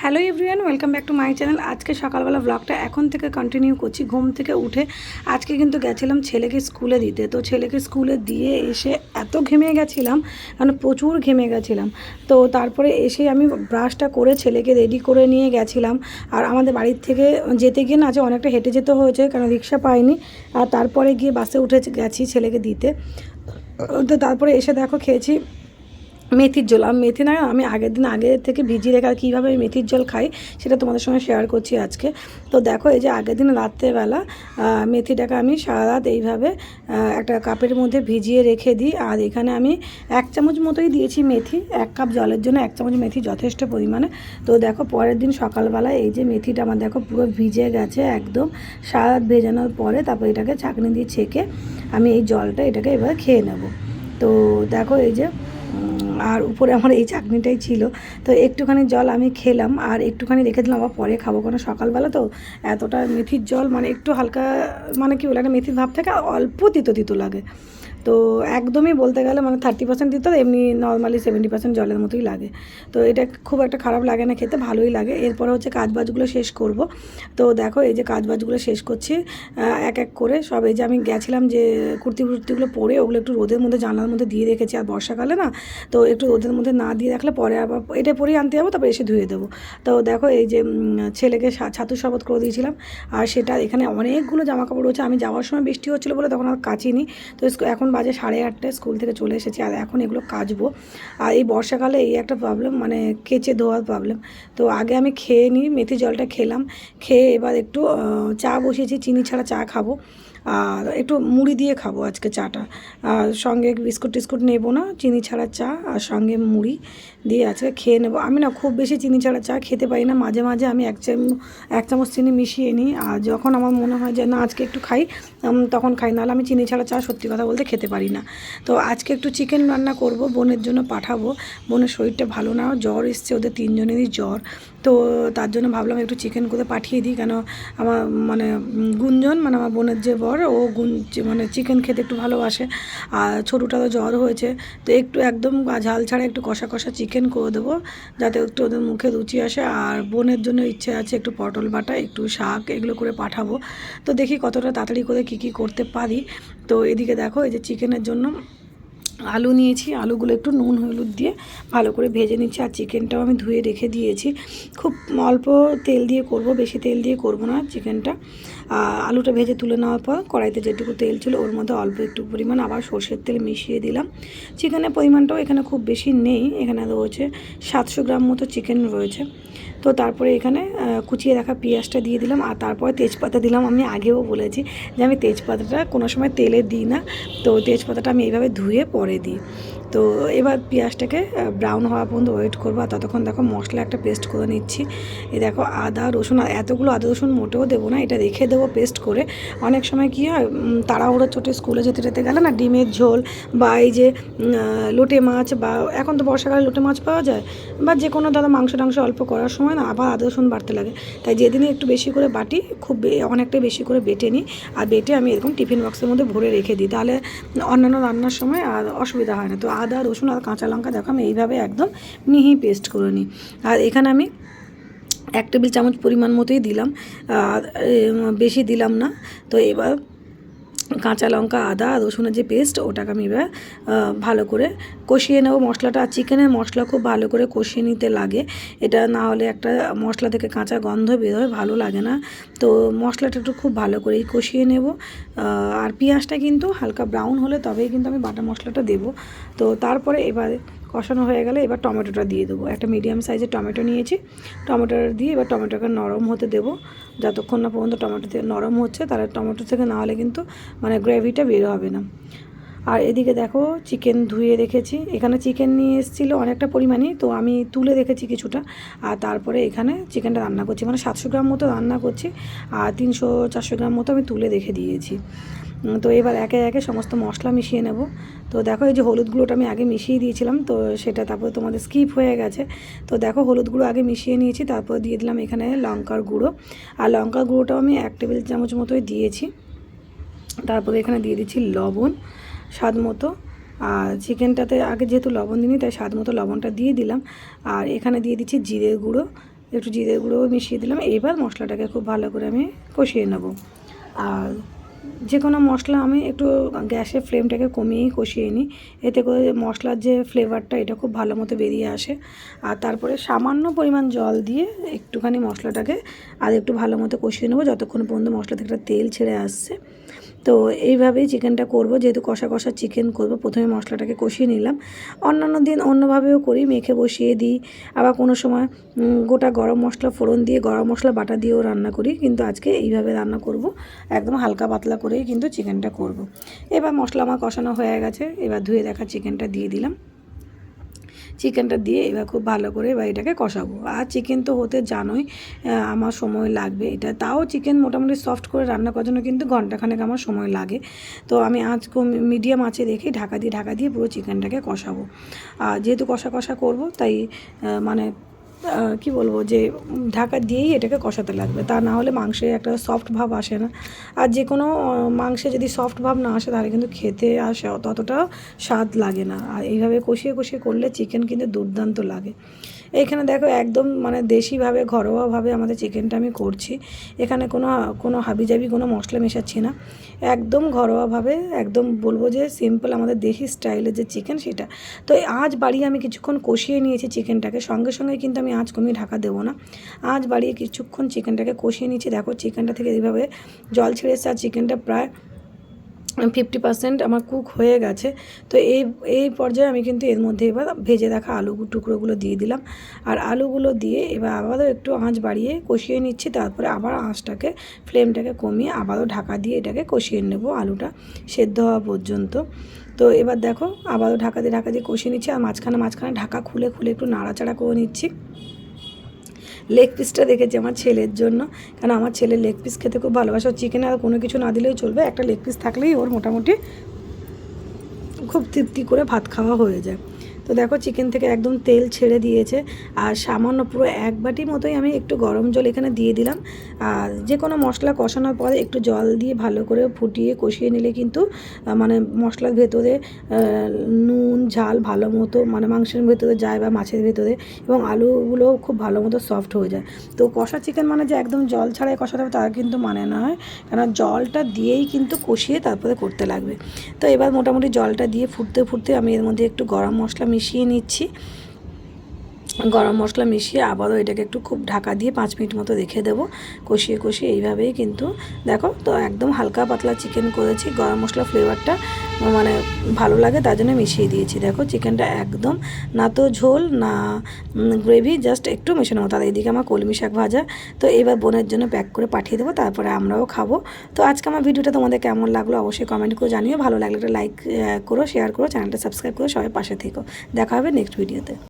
Hello everyone, welcome back to my channel. আজকে সকালবেলা ব্লগটা এখন থেকে কন্টিনিউ করছি, ঘুম থেকে উঠে। আজকে কিন্তু গেছিলাম ছেলেকে স্কুলে দিতে। তো ছেলেকে স্কুলে দিয়ে এসে এত ঘেমে গেছিলাম মানে প্রচুর ঘেমে গেছিলাম। তো তারপরে এসে আমি ব্রাশটা করে ছেলেকে রেডি করে নিয়ে গেছিলাম। আর আমাদের বাড়ির থেকে যেতে গিয়ে না আজ অনেকটা হেঁটে যেতে হয়েছে, কারণ রিক্সা পাইনি। আর তারপরে গিয়ে বাসে উঠে গেছি ছেলেকে দিতে। তো তারপরে এসে দেখো খেয়েছি মেথির জল আমি মেথি না, আমি আগের দিন আগে থেকে ভিজিয়ে রেখে আর কীভাবে আমি মেথির জল খাই সেটা তোমাদের সঙ্গে শেয়ার করছি আজকে। তো দেখো, এই যে আগের দিন রাত্রেবেলা মেথিটাকে আমি সারা রাত এইভাবে একটা কাপের মধ্যে ভিজিয়ে রেখে দিই, আর এখানে আমি এক চামচ মতোই দিয়েছি মেথি, এক কাপ জলের জন্য এক চামচ মেথি যথেষ্ট পরিমাণে। তো দেখো, পরের দিন সকালবেলা এই যে মেথিটা আমার দেখো পুরো ভিজে গেছে একদম, সারা রাত ভেজানোর পরে তারপর এটাকে ছাঁকনি দিয়ে ছেঁকে আমি এই জলটা এটাকে এবার খেয়ে নেব। তো দেখো এই যে আর উপরে আমার এই চাটনিটাই ছিল। তো একটুখানি জল আমি খেলাম আর একটুখানি রেখে দিলাম, আবার পরে খাব কারণ সকালবেলা তো। এতটা মেথির জল মানে একটু হালকা মানে কি বলে, একটা মেথির ভাব থেকে, অল্প তিতো তিতো লাগে। তো একদমই বলতে গেলে মানে থার্টি পার্সেন্ট দিতে এমনি নর্মালি সেভেন্টি পার্সেন্ট জলের মতোই লাগে। তো এটা খুব একটা খারাপ লাগে না খেতে, ভালোই লাগে। এরপরে হচ্ছে কাজবাজগুলো শেষ করব। তো দেখো, এই যে কাজবাজগুলো শেষ করছি এক এক করে সব, এই যে আমি গেছিলাম যে কুর্তি ফুর্তিগুলো পরে, ওগুলো একটু রোদের মধ্যে, জানলার মধ্যে দিয়ে রেখেছি আর বর্ষাকালে না, তো একটু রোদের মধ্যে না দিয়ে রাখলে পরে আবার, এটা পরেই আনতে যাব, তারপর এসে ধুয়ে দেবো। তো দেখো, এই যে ছেলেকে ছাতুর শরবত করে দিয়েছিলাম, আর সেটা এখানে অনেকগুলো জামা কাপড় রয়েছে। আমি যাওয়ার সময় বৃষ্টি হচ্ছিল বলে তখন আর কাচিনি। তো এখন বাজে সাড়ে আটটায় স্কুল থেকে চলে এসেছি আর এখন এগুলো কাচবো। আর এই বর্ষাকালে এই একটা প্রবলেম মানে কেচে ধোয়ার প্রবলেম তো আগে আমি খেয়ে নিই মেথি জলটা খেলাম, খেয়ে এবার একটু চা বসিয়েছি, চিনি ছাড়া চা খাব। আর একটু মুড়ি দিয়ে খাব আজকে চাটা। আর সঙ্গে বিস্কুট টিস্কুট নেব না, চিনি ছাড়া চা আর সঙ্গে মুড়ি দিয়ে আজকে খেয়ে নেব। আমি না খুব বেশি চিনি ছাড়া চা খেতে পারি না, মাঝে মাঝে আমি এক চামচ এক চামচ চিনি মিশিয়ে নিই আর যখন আমার মনে হয় যে না আজকে একটু খাই তখন খাই। নাহলে আমি চিনি ছাড়া চা সত্যি কথা বলতে খেতে পারি না। তো আজকে একটু চিকেন রান্না করব, বোনের জন্য পাঠাবো। বোনের শরীরটা ভালো না, জ্বর এসছে, ওদের তিনজনেরই জ্বর। তো তার জন্য ভাবলাম একটু চিকেন করে পাঠিয়ে দিই, কেন আমার মানে গুঞ্জন মানে আমার বোনের যে বর, ও গুন মানে চিকেন খেতে একটু ভালোবাসে। আর ছোটোটা তো জ্বর হয়েছে, তো একটু একদম ঝাল ছাড়া একটু কষা কষা চিকেন করে দেবো, যাতে একটু ওদের মুখে রুচি আসে। আর বোনের জন্য ইচ্ছে আছে একটু পটল বাটা, একটু শাক, এগুলো করে পাঠাবো। তো দেখি কতটা তাড়াতাড়ি করে কী কী করতে পারি। তো এদিকে দেখো, এই যে চিকেনের জন্য আলু নিয়েছি, আলুগুলো একটু নুন, হলুদ দিয়ে ভালো করে ভেজে নিচ্ছি আর চিকেনটাও আমি ধুয়ে রেখে দিয়েছি। খুব অল্প তেল দিয়ে করব, বেশি তেল দিয়ে করব না চিকেনটা। আলুটা ভেজে তুলে নেওয়ার পর কড়াইতে যেটুকু তেল ছিল ওর মধ্যে অল্প একটু পরিমাণ আবার সর্ষের তেল মিশিয়ে দিলাম। চিকেনের পরিমাণটাও এখানে খুব বেশি নেই, এখানে রয়েছে সাতশো গ্রাম মতো চিকেন রয়েছে। তো তারপরে এখানে কুচিয়ে রাখা পেঁয়াজটা দিয়ে দিলাম আর তারপরে তেজপাতা দিলাম, আমি আগেও বলেছি যে আমি তেজপাতাটা কোনো সময় তেলে দিই না। তো তেজপাতাটা আমি এইভাবে ধুয়ে পরে দিই। তো এবার পেঁয়াজটাকে ব্রাউন হওয়া পর্যন্ত ওয়েট করব আর ততক্ষণ দেখো মশলা একটা পেস্ট করে নিচ্ছি। এই দেখো আদা, রসুন, আর এতগুলো আদা, রসুন মোটেও দেবো না, এটা রেখে দেবো পেস্ট করে। অনেক সময় কী হয় তাড়াহুড়ো চোটে স্কুলে যেতে যেতে গেলে না ডিমের ঝোল বা এই যে লোটে মাছ বা এখন তো বর্ষাকালে লোটে মাছ পাওয়া যায়, বা যে কোনো দাদা মাংস টাংস অল্প করার সময় না আবার আদা, রসুন বাড়তে লাগে। তাই যেদিনে একটু বেশি করে বাটি, খুব অনেকটাই বেশি করে বেটে নিই আর বেটে আমি এরকম টিফিন বক্সের মধ্যে ভরে রেখে দিই। তাহলে অন্যান্য রান্নার সময় আর অসুবিধা হয় না। তো আদা, রসুন আর কাঁচা লঙ্কা দেখো আমি এইভাবে একদম মিহি পেস্ট করে নিই। আর এখানে আমি এক টেবিল চামচ পরিমাণ মতোই দিলাম বেশি দিলাম না। তো এবার কাঁচা লঙ্কা, আদা, রসুনের যে পেস্ট ওটাকে আমি এবার ভালো করে কষিয়ে নেব। মশলাটা আর চিকেনের মশলা খুব ভালো করে কষিয়ে নিতে লাগে। এটা না হলে একটা মশলা থেকে কাঁচা গন্ধ বেরোয় ভালো লাগে না। তো মশলাটা একটু খুব ভালো করেই কষিয়ে নেব। আর পেঁয়াজটা কিন্তু হালকা ব্রাউন হলে তবেই কিন্তু আমি বাটা মশলাটা দেবো। তো তারপরে এবার কষানো হয়ে গেলে এবার টমেটোটা দিয়ে দেবো। একটা মিডিয়াম সাইজের টমেটো নিয়েছি। টমেটোটা দিয়ে এবার টমেটোকে নরম হতে দেবো। যতক্ষণ না পর্যন্ত টমেটো থেকে নরম হচ্ছে, তাহলে টমেটো থেকে না হলে কিন্তু মানে গ্রেভিটা বের হবে না। আর এদিকে দেখো চিকেন ধুয়ে রেখেছি। এখানে চিকেন নিয়ে এসেছিল অনেকটা পরিমাণে তো আমি তুলে রেখেছি কিছুটা। আর তারপরে এখানে চিকেনটা রান্না করছি। মানে সাতশো গ্রাম মতো রান্না করছি, আর তিনশো চারশো গ্রাম মতো আমি তুলে রেখে দিয়েছি। তো এবার একে একে সমস্ত মশলা মিশিয়ে নেব। তো দেখো এই যে হলুদ গুঁড়োটা আমি আগে মিশিয়ে দিয়েছিলাম, তো সেটা তারপরে তোমাদের স্কিপ হয়ে গেছে। তো দেখো হলুদ গুঁড়ো আগে মিশিয়ে নিয়েছি, তারপর দিয়ে দিলাম এখানে লঙ্কার গুঁড়ো। আর লঙ্কার গুঁড়োটাও আমি এক টেবিল চামচ মতোই দিয়েছি। তারপরে এখানে দিয়ে দিচ্ছি লবণ স্বাদ মতো। আর চিকেনটাতে আগে যেহেতু লবণ দিইনি, তাই স্বাদ মতো লবণটা দিয়ে দিলাম। আর এখানে দিয়ে দিচ্ছি জিরের গুঁড়ো। একটু জিরে গুঁড়োও মিশিয়ে দিলাম। এইবার মশলাটাকে খুব ভালো করে আমি কষিয়ে নেব। আর যে কোনো মশলা আমি একটু গ্যাসের ফ্লেমটাকে কমিয়েই কষিয়ে নিই। এতে করে মশলার যে ফ্লেভারটা, এটা খুব ভালো মতো বেরিয়ে আসে। আর তারপরে সামান্য পরিমাণ জল দিয়ে একটুখানি মশলাটাকে আর একটু ভালো মতো কষিয়ে নেব, যতক্ষণ পর্যন্ত মশলা থেকে তেল ছেড়ে আসছে। তো এইভাবেই চিকেনটা করব। যেহেতু কষা কষা চিকেন করব, প্রথমে মশলাটাকে কষিয়ে নিলাম। অন্যান্য দিন অন্যভাবেও করি, মেখে বসিয়ে দিই। আবার কোনো সময় গোটা গরম মশলা ফোড়ন দিয়ে, গরম মশলা বাটা দিয়েও রান্না করি। কিন্তু আজকে এইভাবে রান্না করব, একদম হালকা পাতলা করেই কিন্তু চিকেনটা করব। এবার মশলা আমার কষানো হয়ে গেছে, এবার ধুয়ে দেখা চিকেনটা দিয়ে দিলাম। চিকেনটা দিয়ে এবার খুব ভালো করে এবার এটাকে কষাবো। আর চিকেন তো হতে জানোই আমার সময় লাগবে এটা। তাও চিকেন মোটামুটি সফট করে রান্না করার জন্য কিন্তু ঘন্টাখানেক আমার সময় লাগে। তো আমি আজ মিডিয়াম আছে রেখে ঢাকা দিয়ে ঢাকা দিয়ে পুরো চিকেনটাকে কষাবো। আর যেহেতু কষা কষা করব, তাই মানে কি বলব, যে ঢাকা দিয়েই এটাকে কষাতে লাগবে। তা না হলে মাংসে একটা সফট ভাব আসে না। আর যে কোনো মাংসে যদি সফট ভাব না আসে, তাহলে কিন্তু খেতে আসে ততটা স্বাদ লাগে না। আর এইভাবে কষিয়ে কষিয়ে করলে চিকেন কিন্তু দুর্দান্ত লাগে। এইখানে দেখো একদম মানে দেশিভাবে, ঘরোয়াভাবে আমাদের চিকেনটা আমি করছি। এখানে কোনো কোনো হাবিজাবি, কোনো মশলা মেশাচ্ছি না। একদম ঘরোয়াভাবে, একদম বলব যে সিম্পল আমাদের দেশি স্টাইলের যে চিকেন সেটা। তো আঁচ বাড়িয়ে আমি কিছুক্ষণ কষিয়ে নিয়েছি চিকেনটাকে সঙ্গে সঙ্গে কিন্তু আমি আজ কমিয়ে ঢাকা দেবো না। আজ বাড়িয়ে কিছুক্ষণ চিকেনটাকে কষিয়ে নিয়েছি। দেখো চিকেনটা থেকে এইভাবে জল ছেড়ে এসছে। আর চিকেনটা প্রায় ফিফটি পার্সেন্ট আমার কুক হয়ে গেছে। তো এই এই পর্যায়ে আমি কিন্তু এর মধ্যে এবার ভেজে রাখা আলু টুকরোগুলো দিয়ে দিলাম। আর আলুগুলো দিয়ে এবার আবারও একটু আঁচ বাড়িয়ে কষিয়ে নিচ্ছি, তারপরে আবার আঁচটাকে ফ্লেমটাকে কমিয়ে আবারও ঢাকা দিয়ে এটাকে কষিয়ে নেব আলুটা সেদ্ধ হওয়া পর্যন্ত। তো এবার দেখো, আবারও ঢাকা দিয়ে ঢাকা দিয়ে কষিয়ে নিচ্ছি, আর মাঝখানে মাঝখানে ঢাকা খুলে খুলে একটু নাড়াচাড়া করে নিচ্ছি। লেগ পিসটা দেখেছি আমার ছেলের জন্য। কারণ আমার ছেলে লেগ পিস খেতে খুব ভালোবাসে চিকেন আর কোনো কিছু না দিলেও চলবে, একটা লেগ পিস থাকলেই ওর মোটামুটি খুব তৃপ্তি করে ভাত খাওয়া হয়ে যায়। তো দেখো চিকেন থেকে একদম তেল ছেড়ে দিয়েছে, আর সামান্য পুরো এক বাটি মতোই আমি একটু গরম জল এখানে দিয়ে দিলাম। আর যে কোনো মশলা কষানোর পরে একটু জল দিয়ে ভালো করে ফুটিয়ে কষিয়ে নিলে কিন্তু মানে মশলার ভেতরে নুন, ঝাল ভালো মতো মানে মাংসের ভেতরে যায় বা মাছের ভেতরে, এবং আলুগুলো খুব ভালো মতো সফট হয়ে যায়। তো কষা চিকেন মানে যে একদম জল ছাড়াই কষাতে হবে তার কিন্তু মানে না হয় কারণ জলটা দিয়েই কিন্তু কষিয়ে তারপরে করতে লাগবে। তো এবার মোটামুটি জলটা দিয়ে ফুটতে ফুটতে আমি এর মধ্যে একটু গরম মশলা মিশিয়ে নিচ্ছি। গরম মশলা মিশিয়ে আবারও এটাকে একটু খুব ঢাকা দিয়ে পাঁচ মিনিট মতো রেখে দেবো। কষিয়ে কষিয়ে এইভাবেই কিন্তু দেখো, তো একদম হালকা পাতলা চিকেন করেছি। গরম মশলা ফ্লেভারটা মানে ভালো লাগে, তার জন্য মিশিয়ে দিয়েছি। দেখো, চিকেনটা একদম না তো ঝোল, না গ্রেভি জাস্ট একটু মেশানো মতো। আর এদিকে আমার কলমি শাক ভাজা। তো এবার বোনের জন্য প্যাক করে পাঠিয়ে দেবো, তারপরে আমরাও খাব। তো আজকে আমার ভিডিওটা তোমাদের কেমন লাগল অবশ্যই কমেন্ট করে জানিও। ভালো লাগলে একটা লাইক করো শেয়ার করো চ্যানেলটা সাবস্ক্রাইব করো, সবাই পাশে থেকো। দেখা হবে নেক্সট ভিডিওতে